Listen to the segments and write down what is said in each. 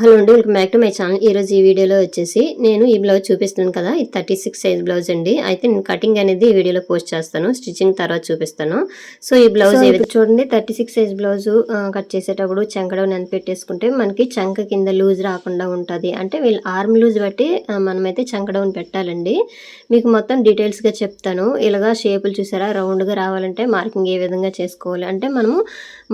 Hello అండి welcome back to my channel. ఈరోజు ఈ వీడియోలో వచ్చేసి నేను ఈ బ్లౌజ్ చూపిస్తున్నాను కదా ఇది థర్టీ సిక్స్ సైజ్ బ్లౌజ్ అండి. అయితే నేను కటింగ్ అనేది ఈ వీడియోలో పోస్ట్ చేస్తాను స్టిచ్చింగ్ తర్వాత చూపిస్తాను. సో ఈ బ్లౌజ్ చూడండి thirty six size blouse cut చేసేటప్పుడు చంకడౌన్ ఎంత పెట్టేసుకుంటే మనకి చంక కింద లూజ్ రాకుండా ఉంటుంది. అంటే వీళ్ళు ఆర్మ్ లూజ్ బట్టి మనమైతే చంకడౌన్ పెట్టాలండి. మీకు మొత్తం డీటెయిల్స్గా చెప్తాను. ఇలాగా షేపులు చూసారా రౌండ్గా రావాలంటే మార్కింగ్ ఏ విధంగా చేసుకోవాలి? అంటే మనము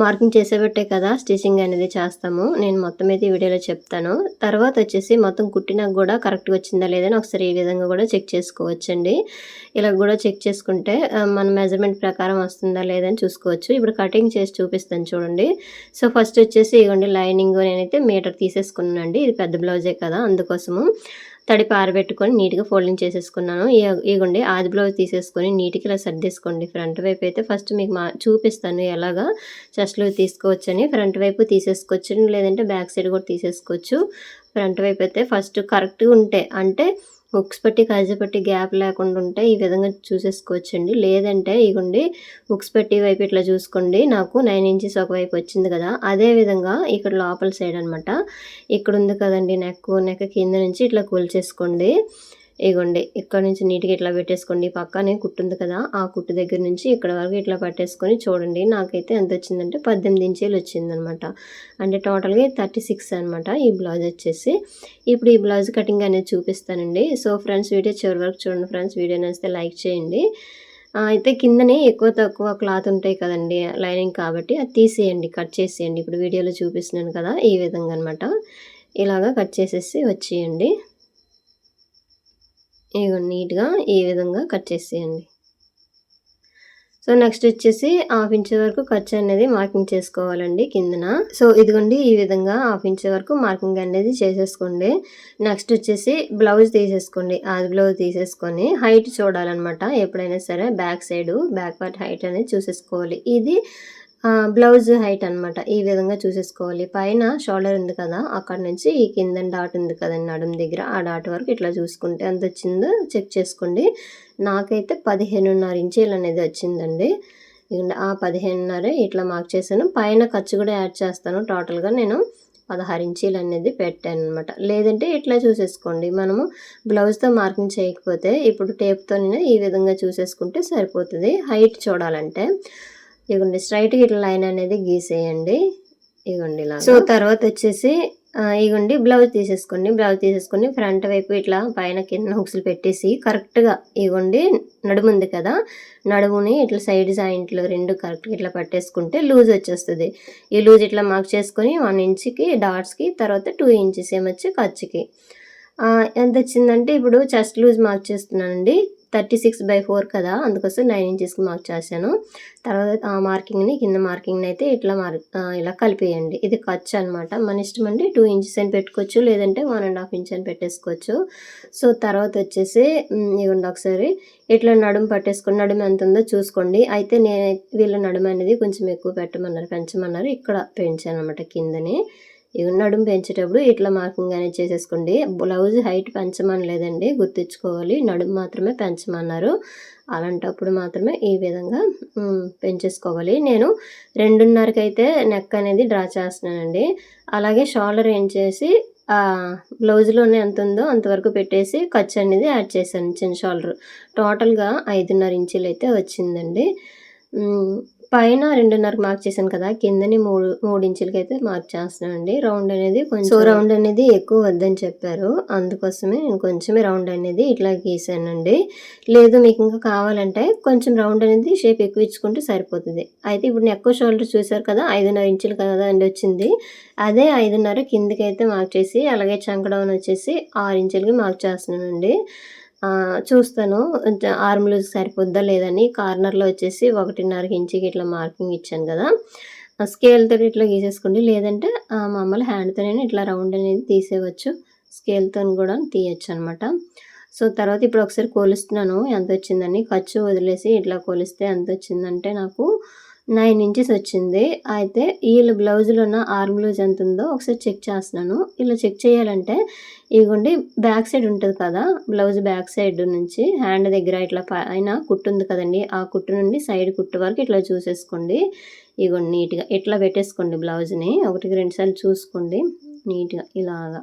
మార్కింగ్ చేసేబట్టే కదా స్టిచ్చింగ్ అనేది చేస్తాము. నేను మొత్తం అయితే ఈ వీడియోలో చెప్తాను. తర్వాత వచ్చేసి మొత్తం కుట్టినాక కూడా కరెక్ట్గా వచ్చిందా లేదని ఒకసారి ఈ విధంగా కూడా చెక్ చేసుకోవచ్చండి. ఇలా కూడా చెక్ చేసుకుంటే మన మెజర్మెంట్ ప్రకారం వస్తుందా లేదని చూసుకోవచ్చు. ఇప్పుడు కటింగ్ చేసి చూపిస్తాను చూడండి. సో ఫస్ట్ వచ్చేసి ఇవ్వండి లైనింగ్ నేనైతే మీటర్ తీసేసుకున్నానండి. ఇది పెద్ద బ్లౌజే కదా అందుకోసము. తడిపి ఆరబెట్టుకొని నీట్గా ఫోల్డింగ్ చేసేసుకున్నాను. ఈ- ఇగోండి ఆది బ్లౌజ్ తీసేసుకొని నీట్గా ఇలా సర్దేసుకోండి. ఫ్రంట్ వైపు అయితే ఫస్ట్ మీకు మా చూపిస్తాను ఎలాగా చెస్ట్లో తీసుకోవచ్చని. ఫ్రంట్ వైపు తీసేసుకోవచ్చు లేదంటే బ్యాక్ సైడ్ కూడా తీసేసుకోవచ్చు. ఫ్రంట్ వైపు అయితే ఫస్ట్ కరెక్ట్గా ఉంటే అంటే ఉక్స్ పట్టి కాజు పట్టి గ్యాప్ లేకుండా ఉంటే ఈ విధంగా చూసేసుకోవచ్చండి. లేదంటే ఇగోండి ఉక్స్ పట్టి వైపు ఇట్లా చూసుకోండి నాకు నైన్ ఇంచెస్ ఒకవైపు వచ్చింది కదా. అదే విధంగా ఇక్కడ లోపల సైడ్ అనమాట ఇక్కడ ఉంది కదండి నెక్ నెక్ కింద నుంచి ఇట్లా కూల్చేసుకోండి. ఇగోండి ఇక్కడ నుంచి నీట్గా ఇట్లా పెట్టేసుకోండి. పక్కనే కుట్టు ఉంది కదా ఆ కుట్టు దగ్గర నుంచి ఇక్కడ వరకు ఇట్లా పట్టేసుకొని చూడండి. నాకైతే ఎంత వచ్చిందంటే పద్దెనిమిది ఇంచీలు వచ్చిందనమాట. అంటే టోటల్గా థర్టీ సిక్స్ అనమాట ఈ బ్లౌజ్ వచ్చేసి. ఇప్పుడు ఈ బ్లౌజ్ కటింగ్ అనేది చూపిస్తానండి. సో ఫ్రెండ్స్ వీడియో చివరి వరకు చూడండి ఫ్రెండ్స్. వీడియో నచ్చితే లైక్ చేయండి. అయితే కిందనే ఎక్కువ తక్కువ క్లాత్ ఉంటాయి కదండి లైనింగ్ కాబట్టి అది తీసేయండి కట్ చేసేయండి. ఇప్పుడు వీడియోలో చూపిస్తున్నాను కదా ఈ విధంగా అనమాట. ఇలాగా కట్ చేసేసి వచ్చేయండి. ఇగో నీట్గా ఈ విధంగా కట్ చేసేయండి. సో నెక్స్ట్ వచ్చేసి హాఫ్ ఇంచ్ వరకు ఖర్చు అనేది మార్కింగ్ చేసుకోవాలండి కిందన. సో ఇదిగోండి ఈ విధంగా హాఫ్ ఇంచ్ వరకు మార్కింగ్ అనేది చేసేసుకోండి. నెక్స్ట్ వచ్చేసి బ్లౌజ్ తీసేసుకోండి. అది బ్లౌజ్ తీసేసుకొని హైట్ చూడాలన్నమాట. ఎప్పుడైనా సరే back side back part height అనేది చూసేసుకోవాలి. ఇది బ్లౌజ్ హైట్ అన్నమాట. ఈ విధంగా చూసేసుకోవాలి. పైన షోల్డర్ ఉంది కదా అక్కడ నుంచి ఈ కింద డాట్ ఉంది కదండి నడుం దగ్గర ఆ డాట్ వరకు ఇట్లా చూసుకుంటే ఎంత వచ్చిందో చెక్ చేసుకోండి. నాకైతే పదిహేనున్నర ఇంచీలు అనేది వచ్చిందండి. ఇదిగోండి ఆ పదిహేనున్నర ఇట్లా మార్క్ చేశాను. పైన ఖర్చు కూడా యాడ్ చేస్తాను. టోటల్గా నేను పదహారు ఇంచీలు అనేది పెట్టాను అనమాట లేదంటే ఇట్లా చూసేసుకోండి. మనము బ్లౌజ్తో మార్కింగ్ చేయకపోతే ఇప్పుడు టేప్తోనే ఈ విధంగా చూసేసుకుంటే సరిపోతుంది. హైట్ చూడాలంటే ఇగోండి స్ట్రైట్గా ఇట్లా లైన్ అనేది గీసేయండి. ఇగోండి ఇలా సో తర్వాత వచ్చేసి ఇగోండి బ్లౌజ్ తీసేసుకోండి. బ్లౌజ్ తీసేసుకొని ఫ్రంట్ వైపు ఇట్లా పైన కింద హుక్స్లు పెట్టేసి కరెక్ట్గా ఇగోండి నడుము ఉంది కదా నడుముని ఇట్లా సైడ్ జాయింట్లు రెండు కరెక్ట్గా ఇట్లా పట్టేసుకుంటే లూజ్ వచ్చేస్తుంది. ఈ లూజ్ ఇట్లా మార్క్ చేసుకొని వన్ ఇంచ్కి డాట్స్కి తర్వాత టూ ఇంచెస్ ఏమొచ్చి ఖర్చుకి ఎంత వచ్చిందంటే ఇప్పుడు చెస్ట్ లూజ్ మార్క్ చేస్తున్నానండి. థర్టీ సిక్స్ బై ఫోర్ కదా అందుకోసం నైన్ ఇంచెస్కి మార్క్ చేశాను. తర్వాత ఆ మార్కింగ్ని కింద మార్కింగ్ని అయితే ఇట్లా మార్క్ ఇలా కలిపేయండి. ఇది ఖర్చు అనమాట మన ఇష్టం అండి టూ ఇంచెస్ అని పెట్టుకోవచ్చు లేదంటే వన్ అండ్ హాఫ్ ఇంచ్ అని పెట్టేసుకోవచ్చు. సో తర్వాత వచ్చేసి ఇవ్వండి ఒకసారి. ఇట్లా నడుము పట్టేసుకుని నడుము ఎంత ఉందో చూసుకోండి. అయితే నేను వీళ్ళ నడుము అనేది కొంచెం ఎక్కువ పెట్టమన్నారు పెంచమన్నారు. ఇక్కడ పెంచాను అనమాట కిందని. నడుము పెంచేటప్పుడు ఇట్లా మార్కింగ్ అనేది చేసేసుకోండి. బ్లౌజ్ హైట్ పెంచమని లేదండి గుర్తించుకోవాలి. నడుము మాత్రమే పెంచమన్నారు. అలాంటప్పుడు మాత్రమే ఈ విధంగా పెంచేసుకోవాలి. నేను రెండున్నరకైతే అయితే నెక్ అనేది డ్రా చేస్తున్నానండి. అలాగే షోల్డర్ ఏం చేసి ఆ బ్లౌజ్లోనే ఎంత ఉందో అంతవరకు పెట్టేసి ఖర్చు అనేది యాడ్ చేశాను. చిన్న షోల్డర్. టోటల్గా ఐదున్నర ఇంచులు అయితే వచ్చిందండి పైన రెండున్నర మార్క్ చేశాను కదా కిందని మూడు మూడు ఇంచులకి అయితే మార్క్ చేస్తున్నానండి. రౌండ్ అనేది కొంచెం సో రౌండ్ అనేది ఎక్కువ వద్దని చెప్పారు. అందుకోసమే నేను కొంచెమే రౌండ్ అనేది ఇట్లా గీసానండి. లేదు మీకు ఇంకా కావాలంటే కొంచెం రౌండ్ అనేది షేప్ ఎక్కువ ఇచ్చుకుంటే సరిపోతుంది. అయితే ఇప్పుడు నేను ఎక్కువ షోల్డర్ చూసారు కదా ఐదున్నర ఇంచులు కదా అండి వచ్చింది. అదే ఐదున్నర కిందకి అయితే మార్క్ చేసి అలాగే చంకడౌన్ వచ్చేసి ఆరు ఇంచులకి మార్క్ చేస్తున్నానండి. చూస్తాను. ఆర్మ్ లూజ్ సరిపోద్దా లేదని కార్నర్లో వచ్చేసి ఒకటిన్నర ఇంచుకి ఇట్లా మార్కింగ్ ఇచ్చాను కదా. ఆ స్కేల్తో ఇట్లా గీసేసుకోండి. లేదంటే మామూలు హ్యాండ్తోనే ఇట్లా రౌండ్ అనేది తీసేయవచ్చు. స్కేల్తో కూడా తీయచ్చు అనమాట సో తర్వాత ఇప్పుడు ఒకసారి కొలుస్తున్నాను. ఎంత వచ్చిందని ఖర్చు వదిలేసి ఇట్లా కొలిస్తే ఎంత వచ్చిందంటే నాకు నైన్ ఇంచెస్ వచ్చింది. అయితే వీళ్ళ బ్లౌజ్లో ఉన్న ఆర్మ్ లూజ్ ఎంత ఉందో ఒకసారి చెక్ చేస్తున్నాను. ఇలా చెక్ చేయాలంటే ఇదిగోండి బ్యాక్ సైడ్ ఉంటుంది కదా బ్లౌజ్ బ్యాక్ సైడ్ నుంచి హ్యాండ్ దగ్గర ఇట్లా పైన కుట్టు ఉంది కదండి ఆ కుట్టు నుండి సైడ్ కుట్టు వరకు ఇట్లా చూసేసుకోండి. ఇగోండి నీట్గా ఇట్లా పెట్టేసుకోండి బ్లౌజ్ని ఒకటికి రెండుసార్లు చూసుకోండి నీట్గా ఇలాగా.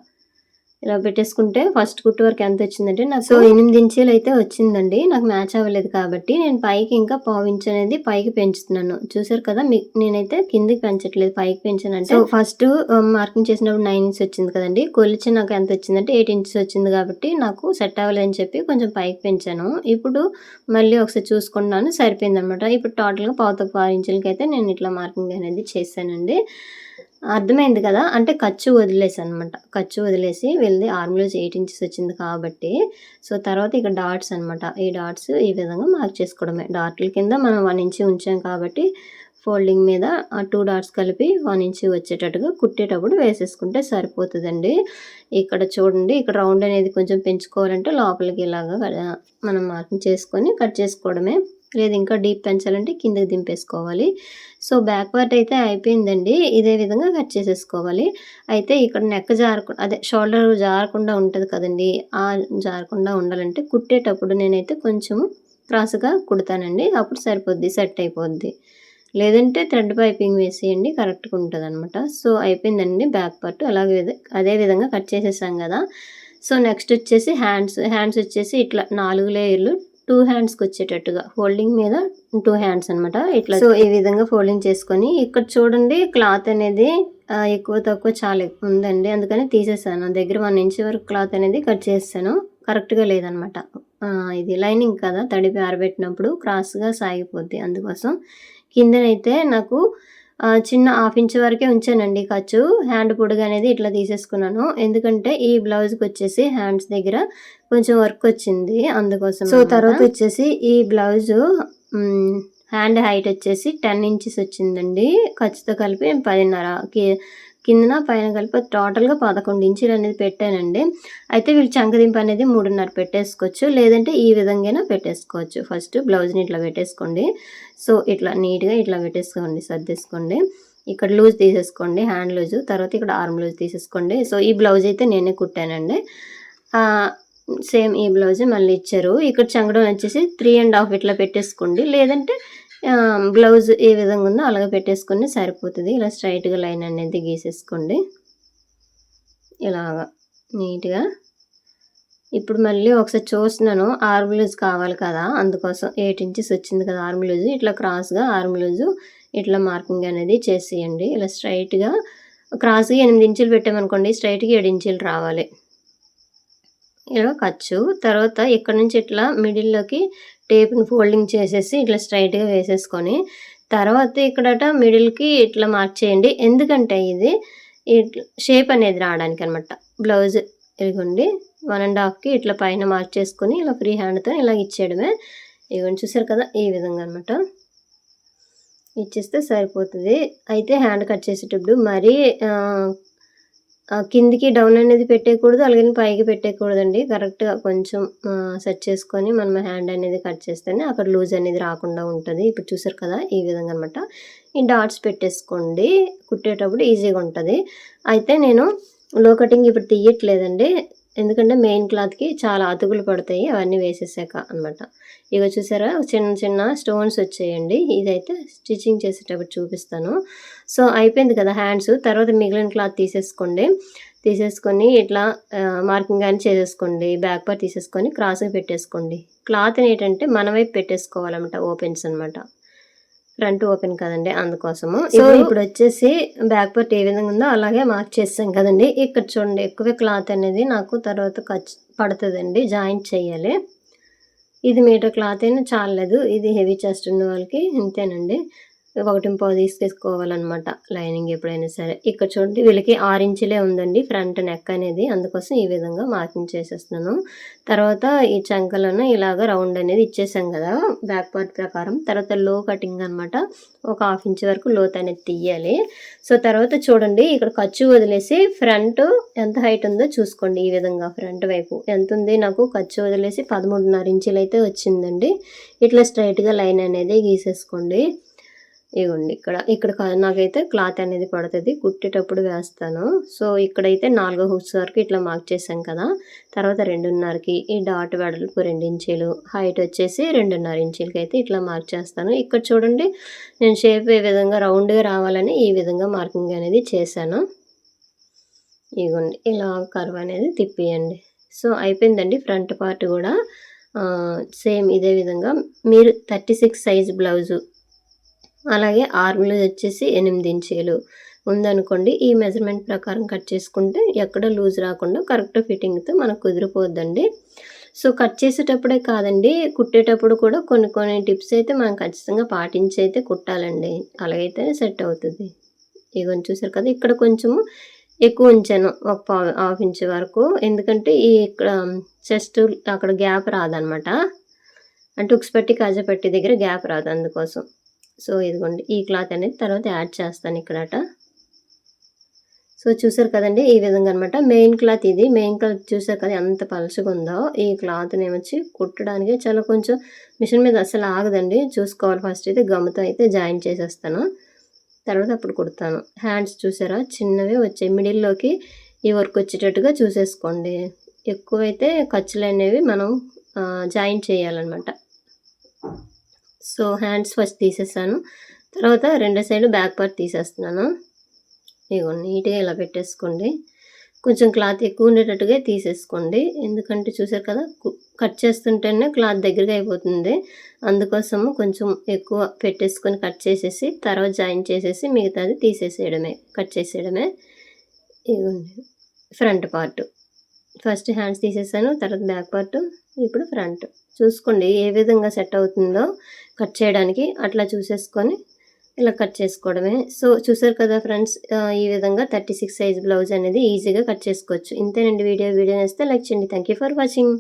ఇలా పెట్టేసుకుంటే ఫస్ట్ కుట్టు వరకు ఎంత వచ్చిందంటే నాకు సో ఎనిమిది ఇంచీలు అయితే వచ్చిందండి. నాకు మ్యాచ్ అవ్వలేదు కాబట్టి నేను పైకి ఇంకా పావు ఇంచ్ అనేది పైకి పెంచుతున్నాను. చూసారు కదా నేనైతే కిందికి పెంచట్లేదు పైకి పెంచాను అంటే. ఫస్ట్ మార్కింగ్ చేసినప్పుడు నైన్ ఇంచ్ వచ్చింది కదండి. కొలిచి నాకు ఎంత వచ్చిందంటే ఎయిట్ ఇంచెస్ వచ్చింది కాబట్టి నాకు సెట్ అవ్వలేదని చెప్పి కొంచెం పైకి పెంచాను. ఇప్పుడు మళ్ళీ ఒకసారి చూసుకున్నాను సరిపోయింది అనమాట ఇప్పుడు టోటల్గా పావుతకు ఆరు ఇంచులకి అయితే నేను ఇట్లా మార్కింగ్ అనేది చేశానండి. అర్థమైంది కదా? అంటే ఖర్చు వదిలేసి అనమాట ఖర్చు వదిలేసి వెళ్ళి ఆర్మీలో ఎయిట్ ఇంచెస్ వచ్చింది కాబట్టి సో తర్వాత ఇక డాట్స్ అనమాట ఈ డాట్స్ ఈ విధంగా మార్క్ చేసుకోవడమే. డాట్ల కింద మనం వన్ ఇంచి ఉంచాం కాబట్టి ఫోల్డింగ్ మీద ఆ టూ డాట్స్ కలిపి వన్ ఇంచ్ వచ్చేటట్టుగా కుట్టేటప్పుడు వేసేసుకుంటే సరిపోతుందండి. ఇక్కడ చూడండి ఇక్కడ రౌండ్ అనేది కొంచెం పెంచుకోవాలంటే లోపలికి ఇలాగా మనం మార్కింగ్ చేసుకొని కట్ చేసుకోవడమే. లేదు ఇంకా డీప్ పెంచాలంటే కిందకి దింపేసుకోవాలి. సో బ్యాక్ పార్ట్ అయితే అయిపోయిందండి. ఇదే విధంగా కట్ చేసేసుకోవాలి. అయితే ఇక్కడ నెక్ జారకుండా అదే షోల్డర్ జారకుండా ఉంటుంది కదండి. ఆ జారకుండా ఉండాలంటే కుట్టేటప్పుడు నేనైతే కొంచెం క్రాస్గా కుడతానండి. అప్పుడు సరిపోద్ది సెట్ అయిపోద్ది. లేదంటే థ్రెడ్ పైపింగ్ వేసేయండి కరెక్ట్గా ఉంటుంది అనమాట సో అయిపోయిందండి బ్యాక్ పార్ట్ అలాగే అదే విధంగా కట్ చేసేసాం కదా. సో నెక్స్ట్ వచ్చేసి హ్యాండ్స్ హ్యాండ్స్ వచ్చేసి ఇట్లా నాలుగు లేయర్లు టూ హ్యాండ్స్కి వచ్చేటట్టుగా ఫోల్డింగ్ మీద టూ హ్యాండ్స్ అనమాట ఇట్లా సో ఈ విధంగా ఫోల్డింగ్ చేసుకొని ఇక్కడ చూడండి క్లాత్ అనేది ఎక్కువ తక్కువ చాలా ఉందండి. అందుకని తీసేసాను. దగ్గర వన్ ఇంచ్ వరకు క్లాత్ అనేది కట్ చేస్తాను. కరెక్ట్గా లేదనమాట ఇది లైనింగ్ కదా తడిపి ఆరబెట్టినప్పుడు క్రాస్గా సాగిపోద్ది అందుకోసం. కిందనైతే నాకు చిన్న హాఫ్ ఇంచ్ వరకే ఉంచానండి ఖర్చు. హ్యాండ్ పొడుగు అనేది ఇట్లా తీసేసుకున్నాను. ఎందుకంటే ఈ బ్లౌజ్కి వచ్చేసి హ్యాండ్స్ దగ్గర కొంచెం వర్క్ వచ్చింది అందుకోసం సో తర్వాత వచ్చేసి ఈ బ్లౌజ్ హ్యాండ్ హైట్ వచ్చేసి టెన్ ఇంచెస్ వచ్చిందండి. ఖర్చుతో కలిపి పదిన్నర కిందన పైన కలిపి టోటల్గా పదకొండు ఇంచులు అనేది పెట్టానండి. అయితే వీళ్ళు చంకదింపు అనేది మూడున్నర పెట్టేసుకోవచ్చు లేదంటే ఈ విధంగా పెట్టేసుకోవచ్చు. ఫస్ట్ బ్లౌజ్ని ఇట్లా పెట్టేసుకోండి. సో ఇట్లా నీట్గా ఇట్లా పెట్టేసుకోండి సర్దేసుకోండి. ఇక్కడ లూజ్ తీసేసుకోండి హ్యాండ్ లూజ్ తర్వాత ఇక్కడ ఆర్మ్ లూజ్ తీసేసుకోండి. సో ఈ బ్లౌజ్ అయితే నేనే కుట్టానండి. సేమ్ ఈ బ్లౌజ్ మళ్ళీ ఇచ్చారు. ఇక్కడ చంగడం వచ్చేసి త్రీ అండ్ హాఫ్ ఇట్లా పెట్టేసుకోండి. లేదంటే బ్లౌజ్ ఏ విధంగా ఉందో అలాగే పెట్టేసుకొని సరిపోతుంది. ఇలా స్ట్రైట్గా లైన్ అనేది గీసేసుకోండి. ఇలాగా నీట్గా. ఇప్పుడు మళ్ళీ ఒకసారి చూస్తున్నాను ఆర్మ్ లూజ్ కావాలి కదా అందుకోసం ఎయిట్ ఇంచెస్ వచ్చింది కదా ఆర్మ్ లూజ్ ఇట్లా క్రాస్గా ఆర్మ్ లూజ్ ఇట్లా మార్కింగ్ అనేది చేసేయండి. ఇలా స్ట్రైట్గా క్రాస్గా ఎనిమిది ఇంచులు పెట్టామనుకోండి స్ట్రైట్గా ఏడు ఇంచులు రావాలి. ఇలా ఖర్చు. తర్వాత ఇక్కడ నుంచి ఇట్లా మిడిల్లోకి టేప్ని ఫోల్డింగ్ చేసేసి ఇట్లా స్ట్రైట్గా వేసేసుకొని తర్వాత ఇక్కడట మిడిల్కి ఇట్లా మార్క్ చేయండి. ఎందుకంటే ఇది షేప్ అనేది రావడానికి అనమాట బ్లౌజ్ ఇదిగోండి వన్ అండ్ హాఫ్కి ఇట్లా పైన మార్క్ చేసుకొని ఇలా ఫ్రీ హ్యాండ్తో ఇలా ఇచ్చేయడమే. ఇవన్నీ చూసారు కదా ఈ విధంగా అనమాట ఇచ్చేస్తే సరిపోతుంది. అయితే హ్యాండ్ కట్ చేసేటప్పుడు మరీ కిందికి డౌన్ అనేది పెట్టేయకూడదు అలాగే పైకి పెట్టేయకూడదండి. కరెక్ట్గా కొంచెం సెట్ చేసుకొని మనం హ్యాండ్ అనేది కట్ చేస్తేనే అక్కడ లూజ్ అనేది రాకుండా ఉంటుంది. ఇప్పుడు చూసారు కదా ఈ విధంగా అనమాట ఈ డాట్స్ పెట్టేసుకోండి. కుట్టేటప్పుడు ఈజీగా ఉంటుంది. అయితే నేను లో కటింగ్ ఇప్పుడు తీయట్లేదండి. ఎందుకంటే మెయిన్ క్లాత్కి చాలా అతుకులు పడతాయి అవన్నీ వేసేసాక అనమాట ఇక చూసారా చిన్న చిన్న స్టోన్స్ వచ్చేయండి. ఇదైతే స్టిచ్చింగ్ చేసేటప్పుడు చూపిస్తాను. సో అయిపోయింది కదా హ్యాండ్స్ తర్వాత మిగిలిన క్లాత్ తీసేసుకోండి. తీసేసుకొని ఇట్లా మార్కింగ్ కానీ చేసేసుకోండి. బ్యాక్ పార్ట్ తీసేసుకొని క్రాసింగ్ పెట్టేసుకోండి. క్లాత్ ఏంటంటే మనమే పెట్టేసుకోవాలన్నమాట ఓపెన్స్ అనమాట ఫ్రంట్ ఓపెన్ కదండి అందుకోసము. సో ఇప్పుడు వచ్చేసి బ్యాక్ పార్ట్ ఏ విధంగా ఉందో అలాగే మార్క్ చేస్తాం కదండి. ఇక్కడ చూడండి ఎక్కువ క్లాత్ అనేది నాకు తర్వాత ఖర్చు పడుతుందండి జాయింట్ చేయాలి. ఇది మీటర్ క్లాత్ అయినా చాలలేదు. ఇది హెవీ చెస్ట్ ఉన్న వాళ్ళకి ఇంతేనండి. ఒకటి పావు తీసుకేసుకోవాలన్నమాట లైనింగ్ ఎప్పుడైనా సరే. ఇక్కడ చూడండి వీళ్ళకి ఆరు ఇంచులే ఉందండి ఫ్రంట్ నెక్ అనేది. అందుకోసం ఈ విధంగా మార్కింగ్ చేసేస్తున్నాను. తర్వాత ఈ చంకలను ఇలాగ రౌండ్ అనేది ఇచ్చేసాం కదా బ్యాక్ పార్ట్ ప్రకారం. తర్వాత లో కటింగ్ అనమాట ఒక హాఫ్ ఇంచ్ వరకు లోత్ అనేది తీయాలి. సో తర్వాత చూడండి ఇక్కడ ఖర్చు వదిలేసి ఫ్రంట్ ఎంత హైట్ ఉందో చూసుకోండి ఈ విధంగా. ఫ్రంట్ వైపు ఎంత ఉంది? నాకు ఖర్చు వదిలేసి పదమూడున్నర ఇంచులు అయితే వచ్చిందండి. ఇట్లా స్ట్రైట్గా లైన్ అనేది గీసేసుకోండి. ఇగోండి ఇక్కడ ఇక్కడ నాకైతే క్లాత్ అనేది పడుతుంది కుట్టేటప్పుడు వేస్తాను. సో ఇక్కడైతే నాలుగో హుక్స్ వరకు ఇట్లా మార్క్ చేసాం కదా తర్వాత రెండున్నరకి ఈ డాట్ వెడల్పు రెండు ఇంచీలు హైట్ వచ్చేసి రెండున్నర ఇంచీలకి అయితే ఇట్లా మార్క్ చేస్తాను. ఇక్కడ చూడండి నేను షేప్ ఏ విధంగా రౌండ్గా రావాలని ఈ విధంగా మార్కింగ్ అనేది చేశాను. ఇగోండి ఇలా కర్వ్ అనేది తిప్పియండి. సో అయిపోయిందండి ఫ్రంట్ పార్ట్ కూడా. సేమ్ ఇదే విధంగా. మీరు థర్టీ సిక్స్ సైజ్ బ్లౌజు అలాగే ఆర్మ్లు వచ్చేసి ఎనిమిది ఇంచీలు. ఉందనుకోండి ఈ మెజర్మెంట్ ప్రకారం కట్ చేసుకుంటే ఎక్కడ లూజ్ రాకుండా కరెక్ట్ ఫిట్టింగ్తో మనకు కుదిరిపోద్దండి. సో కట్ చేసేటప్పుడే కాదండి కుట్టేటప్పుడు కూడా కొన్ని కొన్ని టిప్స్ అయితే మనం ఖచ్చితంగా పాటించి అయితే కుట్టాలండి. అలాగైతే సెట్ అవుతుంది. ఇవన్నీ చూసారు కదా ఇక్కడ కొంచెము ఎక్కువ ఉంచాను ఒక హాఫ్ ఇంచ్ వరకు. ఎందుకంటే ఈ ఇక్కడ చెస్ట్ అక్కడ గ్యాప్ రాదనమాట. అంటే ఉక్స్ పెట్టి దగ్గర గ్యాప్ రాదు అందుకోసం. సో ఇదిగోండి ఈ క్లాత్ అనేది తర్వాత యాడ్ చేస్తాను ఇక్కడట. సో చూసారు కదండి ఈ విధంగా అనమాట మెయిన్ క్లాత్ ఇది. మెయిన్ క్లాత్ చూసారు కదా ఎంత పలుచగా ఉందో. ఈ క్లాత్ని వచ్చి కుట్టడానికి చాలా కొంచెం మిషన్ మీద అసలు ఆగదండి. చూసుకోవాలి ఫస్ట్ అయితే గమ్తో అయితే జాయిన్ చేసేస్తాను. తర్వాత అప్పుడు కుడతాను. హ్యాండ్స్ చూసారా చిన్నవి వచ్చాయి. మిడిల్లోకి ఈ వర్క్ వచ్చేటట్టుగా చూసేసుకోండి. ఎక్కువైతే ఖర్చులు అనేవి మనం జాయిన్ చేయాలన్నమాట. సో హ్యాండ్స్ ఫస్ట్ తీసేసాను. తర్వాత రెండో సైడ్ బ్యాక్ పార్ట్ తీసేస్తున్నాను. ఇగో నీట్గా ఇలా పెట్టేసుకోండి. కొంచెం క్లాత్ ఎక్కువ ఉండేటట్టుగా తీసేసుకోండి. ఎందుకంటే చూసారు కదా కట్ చేస్తుంటేనే క్లాత్ దగ్గరగా అయిపోతుంది. అందుకోసము కొంచెం ఎక్కువ పెట్టేసుకొని కట్ చేసేసి తర్వాత జాయిన్ చేసేసి మిగతాది తీసేసేయడమే కట్ చేసేయడమే. ఇదిగోండి ఫ్రంట్ పార్ట్. ఫస్ట్ హ్యాండ్స్ తీసేసాను తర్వాత బ్యాక్ పార్ట్. ఇప్పుడు ఫ్రంట్. చూసుకోండి ఏ విధంగా సెట్ అవుతుందో కట్ చేయడానికి అట్లా చూసేసుకొని ఇలా కట్ చేసుకోవడమే. సో చూసారు కదా ఫ్రెండ్స్ ఈ విధంగా థర్టీ సిక్స్ సైజ్ బ్లౌజ్ అనేది ఈజీగా కట్ చేసుకోవచ్చు. ఇంతేనండి వీడియో. వీడియో నేస్తే లైక్ చేయండి. Thank you for watching